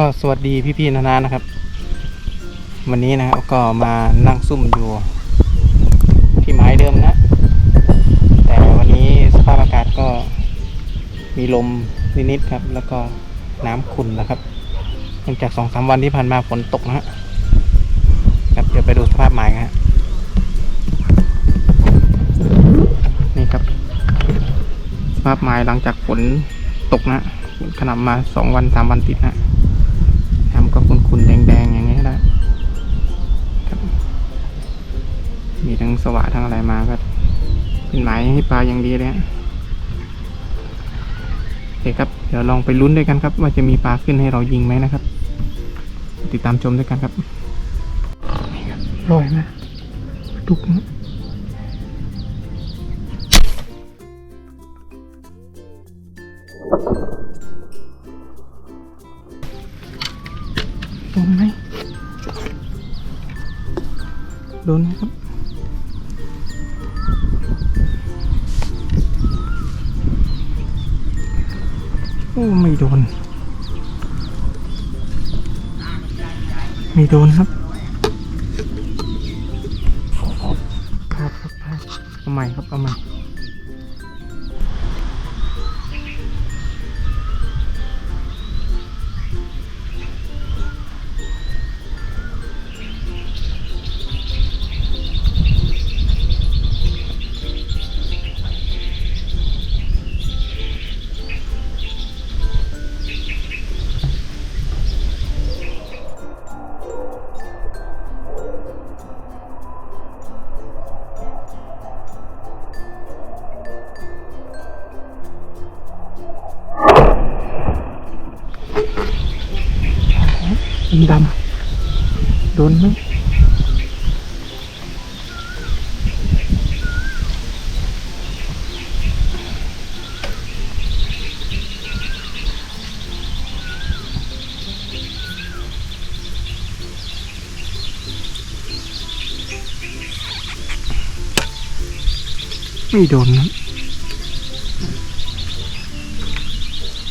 ก็สวัสดีพี่ๆนานานะครับ วันนี้นะครับก็มานั่งซุ่มอยู่ที่ไม้เดิมนะ แต่วันนี้สภาพอากาศก็มีลมนิดๆครับ แล้วก็น้ำขุ่นนะครับเนื่องจากสองสามวันที่ผ่านมาฝนตกนะฮะครับเดี๋ยวไปดูสภาพไม้กันฮะนี่ครับ สภาพไม้หลังจากฝนตกนะฝนขนมาสองวันสามวันติดนะ ก็ขุ่นๆแดงๆอย่างเงี้ยนะครับมีทั้งสว่านทั้งอะไรมาก็เป็นหมายให้ปลาอย่างดีเลยฮะโอเคครับเดี๋ยวลองไปลุ้นด้วยกันครับ ว่าจะมีปลาขึ้นให้เรายิงไหมนะครับ ติดตามชมด้วยกันครับลอยนะตุกนะ โดนไหมโดนไหมครับ โอ้ ไม่โดน ไม่โดนครับพลาดครับพลาดเอาใหม่ครับ เอาใหม่ ดำโดนไหมไม่โดนนะ